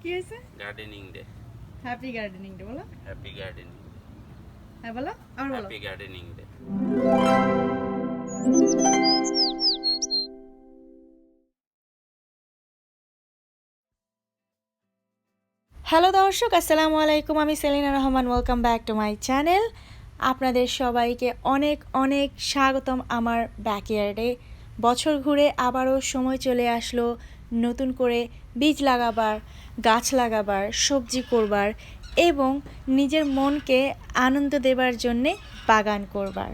কি হয়েছে? Gardening day happy gardening day বলো। হ্যাপি গার্ডেনিং হ্যাঁ বলো আবার বলো। হ্যাপি গার্ডেনিং ডে হ্যালো দর্শক আসসালামু আলাইকুম। আমি Selina Rahman welcome back to my channel আপনাদের সবাইকে অনেক অনেক স্বাগতম আমার ব্যাকয়ার্ডে বছর ঘুরে আবারও সময় চলে আসলো। নতুন করে বীজ লাগাবার, গাছ লাগাবার, সবজি করবার এবং নিজের মনকে আনন্দ দেবার জন্যে বাগান করবার।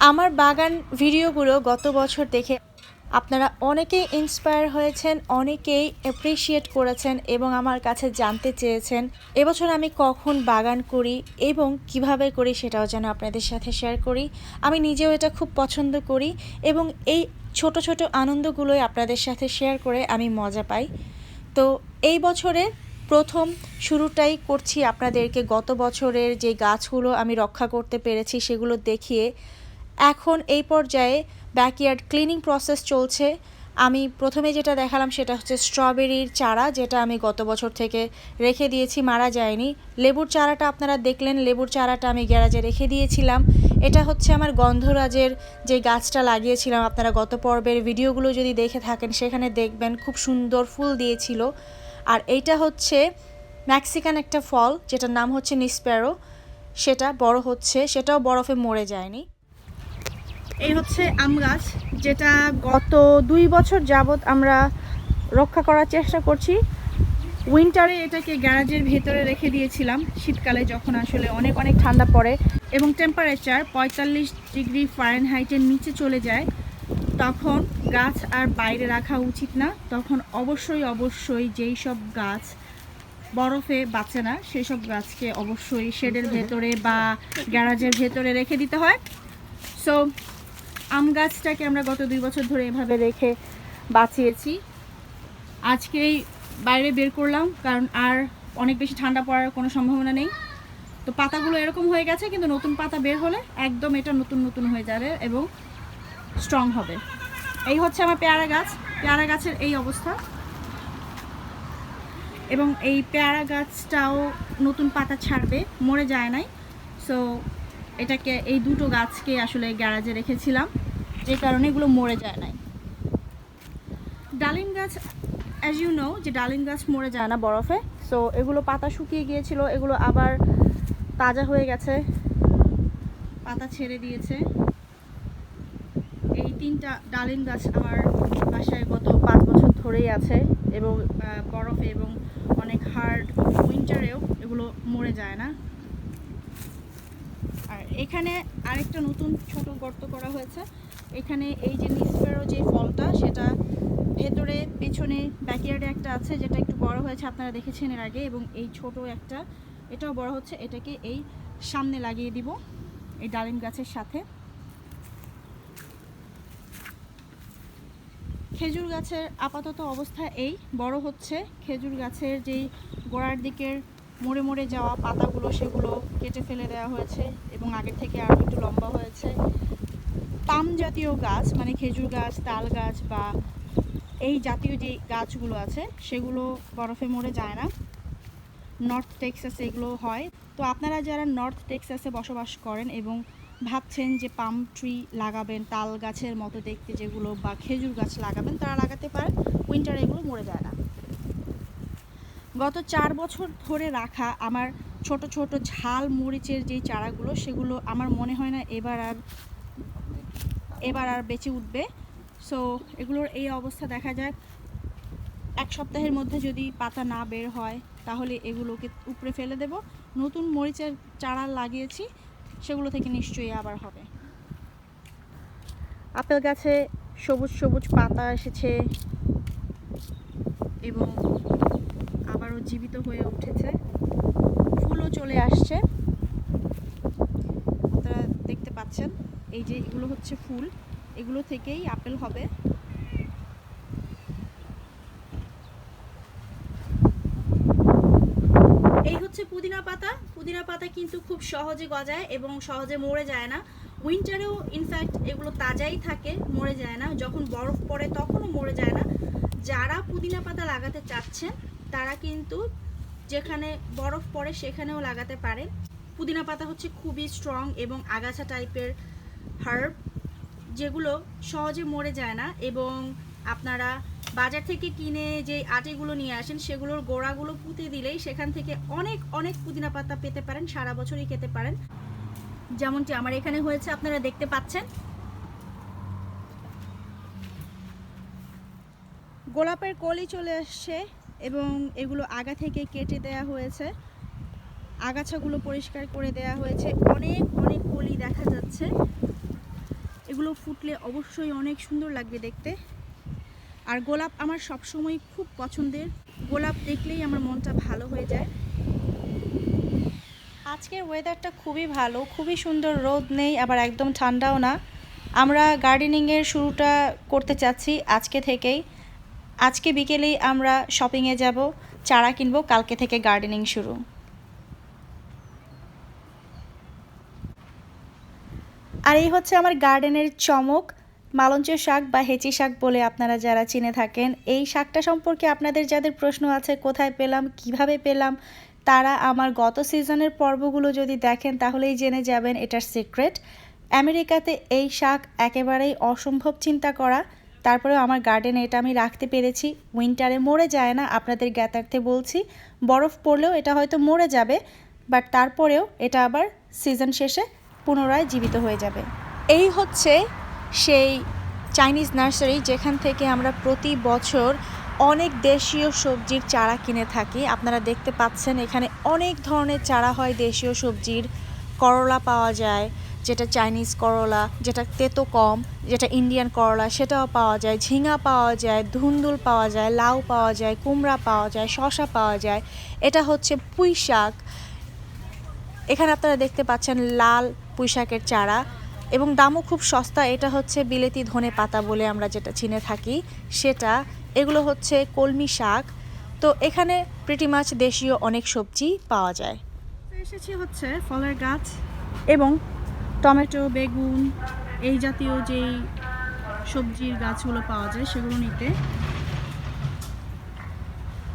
আমার বাগান ভিডিওগুলো গত বছর দেখে আপনারা অনেকেই ইন্সপায়ার হয়েছেন, অনেকেই অ্যাপ্রিসিয়েট করেছেন এবং আমার কাছে জানতে চেয়েছেন, এবছর আমি কখন বাগান করি এবং কীভাবে করি সেটাও যেন আপনাদের সাথে শেয়ার করি। আমি নিজেও এটা খুব পছন্দ করি এবং এই ছোট ছোট আনন্দগুলোই আপনাদের সাথে শেয়ার করে আমি মজা পাই। তো এই বছরের প্রথম শুরুটাই করছি আপনাদেরকে গত বছরের যে গাছগুলো আমি রক্ষা করতে পেরেছি সেগুলো দেখিয়ে। এখন এই পর্যায়ে ব্যাকইয়ার্ড ক্লিনিং প্রসেস চলছে। আমি প্রথমে যেটা দেখালাম সেটা হচ্ছে স্ট্রবেরির চারা, যেটা আমি গত বছর থেকে রেখে দিয়েছি, মারা যায়নি। লেবুর চারাটা আপনারা দেখলেন, লেবুর চারাটা আমি গ্যারাজে রেখে দিয়েছিলাম। এটা হচ্ছে আমার গন্ধরাজের যে গাছটা লাগিয়েছিলাম। আপনারা গত পর্বের ভিডিওগুলো যদি দেখে থাকেন, সেখানে দেখবেন খুব সুন্দর ফুল দিয়েছিল। আর এইটা হচ্ছে ম্যাক্সিকান একটা ফল, যেটার নাম হচ্ছে নিসপ্যারো। সেটা বড় হচ্ছে, সেটাও বরফে মরে যায়নি। এই হচ্ছে আম গাছ, যেটা গত দুই বছর যাবত আমরা রক্ষা করার চেষ্টা করছি। উইন্টারে এটাকে গ্যারাজের ভেতরে রেখে দিয়েছিলাম। শীতকালে যখন আসলে অনেক অনেক ঠান্ডা পড়ে এবং টেম্পারেচার পঁয়তাল্লিশ ডিগ্রি ফারেনহাইটের নিচে চলে যায়, তখন গাছ আর বাইরে রাখা উচিত না। তখন অবশ্যই অবশ্যই যেই সব গাছ বরফে বাঁচে না, সেই সব গাছকে অবশ্যই শেডের ভেতরে বা গ্যারাজের ভেতরে রেখে দিতে হয়। সো আম গাছটাকে আমরা গত দুই বছর ধরে এভাবে রেখে বাঁচিয়েছি। আজকেই বাইরে বের করলাম, কারণ আর অনেক বেশি ঠান্ডা পড়ার কোনো সম্ভাবনা নেই। তো পাতাগুলো এরকম হয়ে গেছে, কিন্তু নতুন পাতা বের হলে একদম এটা নতুন নতুন হয়ে যাবে এবং স্ট্রং হবে। এই হচ্ছে আমার পেয়ারা গাছ। পেয়ারা গাছের এই অবস্থা। এবং এই পেয়ারা গাছটাও নতুন পাতা ছাড়বে, মরে যায় নাই। সো এটাকে এই দুটো গাছকে আসলে গ্যারাজে রেখেছিলাম, যে কারণে এগুলো মরে যায় নাই। ডালিম গাছ অ্যাজ ইউ নো যে ডালিম গাছ মরে যায় না বরফে সো এগুলো পাতা শুকিয়ে গিয়েছিল, এগুলো আবার তাজা হয়ে গেছে। পাতা ছেড়ে দিয়েছে। এই তিনটা ডালিম গাছ আমার বাসায় গত পাঁচ বছর ধরেই আছে এবং বরফে এবং অনেক হার্ড উইন্টারেও এগুলো মরে যায় না। আর এখানে আরেকটা নতুন ছোট গর্ত করা হয়েছে। এখানে এই যে নিসপেরো যে ফলটা, সেটা ভেতরে, পেছনে ব্যাকয়ার্ডে একটা আছে, যেটা একটু বড় হয়েছে, আপনারা দেখেছেন এর আগে, এবং এই ছোট একটা এটাও বড় হচ্ছে, এটাকে এই সামনে লাগিয়ে দিব, এই ডালিম গাছের সাথে। খেজুর গাছের আপাতত অবস্থা এই, বড় হচ্ছে। খেজুর গাছের যেই গোড়ার দিকের মরে মরে যাওয়া পাতাগুলো, সেগুলো কেটে ফেলে দেওয়া হয়েছে এবং আগের থেকে আরও একটু লম্বা হয়েছে। পাম জাতীয় গাছ মানে খেজুর গাছ, তাল গাছ বা এই জাতীয় যে গাছগুলো আছে, সেগুলো বরফে মরে যায় না। নর্থ টেক্সাসে এগুলো হয়। তো আপনারা যারা নর্থ টেক্সাসে বসবাস করেন এবং ভাবছেন যে পাম ট্রি লাগাবেন, তাল গাছের মতো দেখতে যেগুলো বা খেজুর গাছ লাগাবেন, তারা লাগাতে পারেন। উইন্টারে এগুলো মরে যায় না। গত চার বছর ধরে রাখা আমার ছোট ছোট ঝাল মরিচের যে চারাগুলো, সেগুলো আমার মনে হয় না এবার আর এবার আর বেঁচে উঠবে। সো এগুলোর এই অবস্থা দেখা যায় এক সপ্তাহের মধ্যে যদি পাতা না বের হয় তাহলে এগুলোকে উপরে ফেলে দেব। নতুন মরিচের চারা লাগিয়েছি, সেগুলো থেকে নিশ্চয়ই আবার হবে। আপেল গাছে সবুজ সবুজ পাতা এসেছে এবং আবারও জীবিত হয়ে উঠেছে। ফুলও চলে আসছে। আপনারা দেখতে পাচ্ছেন, এই যে এগুলো হচ্ছে ফুল, এগুলো থেকেই আপেল হবে এই হচ্ছে পুদিনা পাতা পুদিনা পাতা কিন্তু খুব সহজে গজায় এবং সহজে মরে যায় না। উইন্টারেও ইনফ্যাক্ট এগুলো তাজাই থাকে, মরে যায় না। যখন বরফ পড়ে তখনও মরে যায় না। যারা পুদিনা পাতা লাগাতে চাচ্ছেন, তারা কিন্তু যেখানে বরফ পড়ে সেখানেও লাগাতে পারে পুদিনা পাতা হচ্ছে খুবই স্ট্রং এবং আগাছা টাইপের হার্ব যেগুলো সহজে মরে যায় না এবং আপনারা বাজার থেকে কিনে যে আটিগুলো নিয়ে আসেন, সেগুলোর গোড়াগুলো পুঁতে দিলেই সেখান থেকে অনেক অনেক পুদিনা পাতা পেতে পারেন, সারা বছরই খেতে পারেন। যেমনটি আমার এখানে হয়েছে, আপনারা দেখতে পাচ্ছেন। গোলাপের কলি চলে আসছে এবং এগুলো আগা থেকে কেটে দেয়া হয়েছে। আগাছাগুলো পরিষ্কার করে দেয়া হয়েছে। অনেক অনেক কলি দেখা যাচ্ছে। এগুলো ফুটলে অবশ্যই অনেক সুন্দর লাগবে দেখতে। আর গোলাপ আমার সবসময় খুব পছন্দের। গোলাপ দেখলেই আমার মনটা ভালো হয়ে যায়। আজকের ওয়েদারটা খুবই ভালো, খুবই সুন্দর, রোদ নেই, আবার একদম ঠান্ডাও না। আমরা গার্ডেনিংয়ের শুরুটা করতে চাচ্ছি আজকে থেকেই। আজকে বিকেলেই আমরা শপিংয়ে যাব, চারা কিনবো, কালকে থেকে গার্ডেনিং শুরু। আর এই হচ্ছে আমার গার্ডেনের চমক। মালঞ্চ শাক বা হেঁচি শাক বলে আপনারা যারা চিনে থাকেন, এই শাকটা সম্পর্কে আপনাদের যাদের প্রশ্ন আছে, কোথায় পেলাম, কীভাবে পেলাম, তারা আমার গত সিজনের পর্বগুলো যদি দেখেন, তাহলেই জেনে যাবেন এটার সিক্রেট। আমেরিকাতে এই শাক একেবারেই অসম্ভব চিন্তা করা। তারপরেও আমার গার্ডেনে এটা আমি রাখতে পেরেছি। উইন্টারে মরে যায় না, আপনাদের জ্ঞাতার্থে বলছি। বরফ পড়লেও এটা হয়তো মরে যাবে, বাট তারপরেও এটা আবার সিজন শেষে পুনরায় জীবিত হয়ে যাবে। এই হচ্ছে সেই চাইনিজ নার্সারি যেখান থেকে আমরা প্রতি বছর অনেক দেশীয় সবজির চারা কিনে থাকি। আপনারা দেখতে পাচ্ছেন এখানে অনেক ধরনের চারা হয় দেশীয় সবজির। করলা পাওয়া যায়, যেটা চাইনিজ করলা, যেটা তেতো কম, যেটা ইন্ডিয়ান করলা, সেটাও পাওয়া যায়। ঝিঙা পাওয়া যায়, ধুন্দুল পাওয়া যায়, লাউ পাওয়া যায়, কুমড়া পাওয়া যায় শশা পাওয়া যায়। এটা হচ্ছে পুঁই শাক এখানে আপনারা দেখতে পাচ্ছেন লাল পুঁই শাকের চারা। এবং দামও খুব সস্তা। এটা হচ্ছে বিলেতি ধনে পাতা বলে আমরা যেটা চিনে থাকি, সেটা। এগুলো হচ্ছে কলমি শাক। তো এখানে প্রিটি মাছ দেশীয় অনেক সবজি পাওয়া যায়। এসেছি হচ্ছে ফলের গাছ এবং টমেটো, বেগুন, এই জাতীয় যেই সবজির গাছগুলো পাওয়া যায়, সেগুলো নিতে।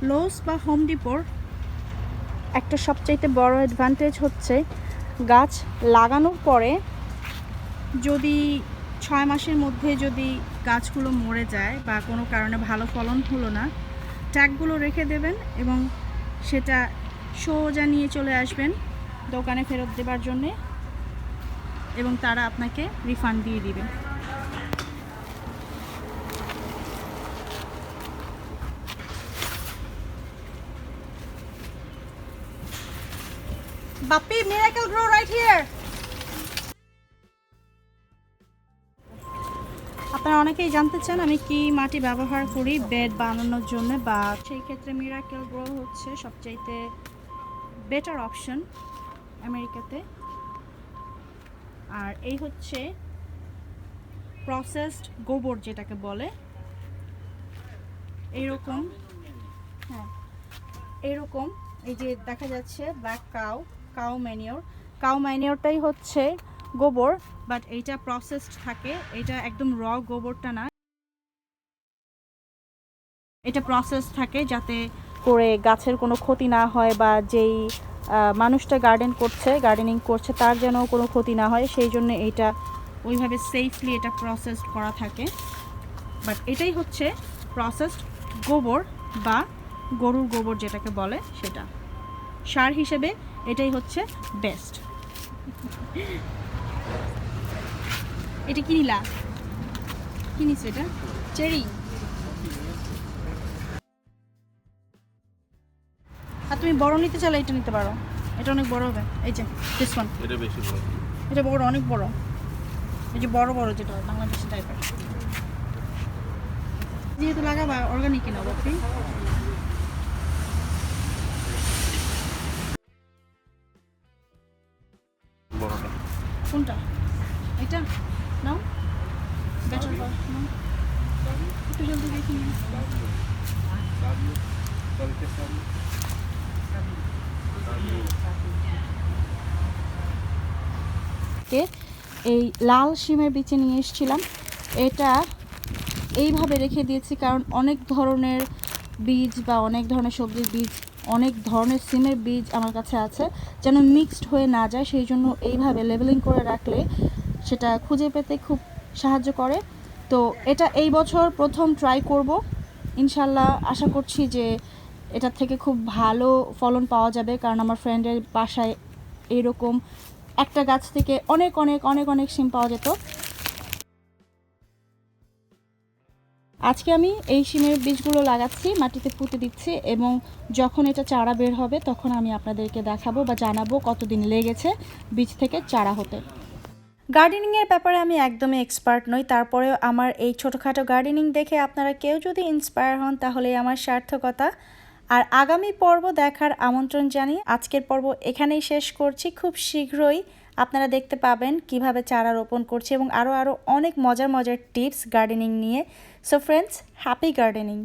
লোস বা হোম ডিপোর একটা সবচাইতে বড় অ্যাডভান্টেজ হচ্ছে গাছ লাগানোর পরে যদি ছয় মাসের মধ্যে যদি গাছগুলো মরে যায় বা কোনো কারণে ভালো ফলন হলো না, ট্যাগগুলো রেখে দেবেন এবং সেটা সোজা নিয়ে চলে আসবেন দোকানে ফেরত দেবার জন্যে এবং তারা আপনাকে রিফান্ড দিয়ে দিবে। Bappi miracle grow right here আপনারা অনেকেই জানতে চান আমি কি মাটি ব্যবহার করি, বেড বানানোর জন্য, বা সেই ক্ষেত্রে মিরাকেল গ্রো হচ্ছে সবচাইতে বেটার অপশন আমেরিকাতে। আর এই হচ্ছে প্রসেসড গোবর যেটাকে বলে। এইরকম হ্যাঁ এইরকম, এই যে দেখা যাচ্ছে black cow cow manure cow ম্যানিওরটাই হচ্ছে গোবর বাট এইটা প্রসেসড থাকে। এটা একদম র গোবরটা না। এটা প্রসেস থাকে যাতে করে গাছের কোনো ক্ষতি না হয় বা যেই মানুষটা গার্ডেন করছে গার্ডেনিং করছে, তার যেন কোনো ক্ষতি না হয়। সেই জন্য এইটা ওইভাবে সেফলি এটা প্রসেসড করা থাকে। বাট এটাই হচ্ছে প্রসেসড গোবর বা গরুর গোবর যেটাকে বলে সেটা। সার হিসেবে এটাই হচ্ছে বেস্ট এটা কি নিলা? কি এটা? চেরি। আর তুমি বড় নিতে চাইলে এটা নিতে পারো। এটা অনেক বড় হবে। এই যে দিস ওয়ান এটা বেশি বড়। এটা বড় অনেক বড়। এই যে বড় বড় যেটা বাংলাদেশি টাইপের যেহেতু লাগাবা অর্গানিক কিনা বাপি বড়টা। কোনটা? এটা? একটু জলদি দেখি। কে? এই লাল শিমের বিচে নিয়ে এসেছিলাম। এটা এইভাবে রেখে দিয়েছি কারণ অনেক ধরনের বীজ বা অনেক ধরনের সবজির বীজ অনেক ধরনের সিমের বীজ আমার কাছে আছে। যেন মিক্সড হয়ে না যায় সেই জন্য এইভাবে লেবেলিং করে রাখলে সেটা খুঁজে পেতে খুব সাহায্য করে। তো এটা এই বছর প্রথম ট্রাই করব। ইনশাল্লাহ আশা করছি যে এটা থেকে খুব ভালো ফলন পাওয়া যাবে, কারণ আমার ফ্রেন্ডের বাসায় এরকম একটা গাছ থেকে অনেক অনেক অনেক অনেক সিম পাওয়া যেত। আজকে আমি এই সিমের বীজগুলো লাগাচ্ছি, মাটিতে পুঁতে দিচ্ছি এবং যখন এটা চারা বের হবে তখন আমি আপনাদেরকে দেখাবো বা জানাব কতদিন লেগেছে বীজ থেকে চারা হতে। গার্ডেনিংয়ের ব্যাপারে আমি একদমই এক্সপার্ট নই। তারপরেও আমার এই ছোটোখাটো গার্ডেনিং দেখে আপনারা কেউ যদি ইন্সপায়ার হন, তাহলে আমার সার্থকতা। আর আগামী পর্ব দেখার আমন্ত্রণ জানিয়ে আজকের পর্ব এখানেই শেষ করছি। খুব শীঘ্রই আপনারা দেখতে পাবেন কীভাবে চারা রোপণ করছি এবং আরও আরও অনেক মজার মজার টিপস গার্ডেনিং নিয়ে। So friends happy gardening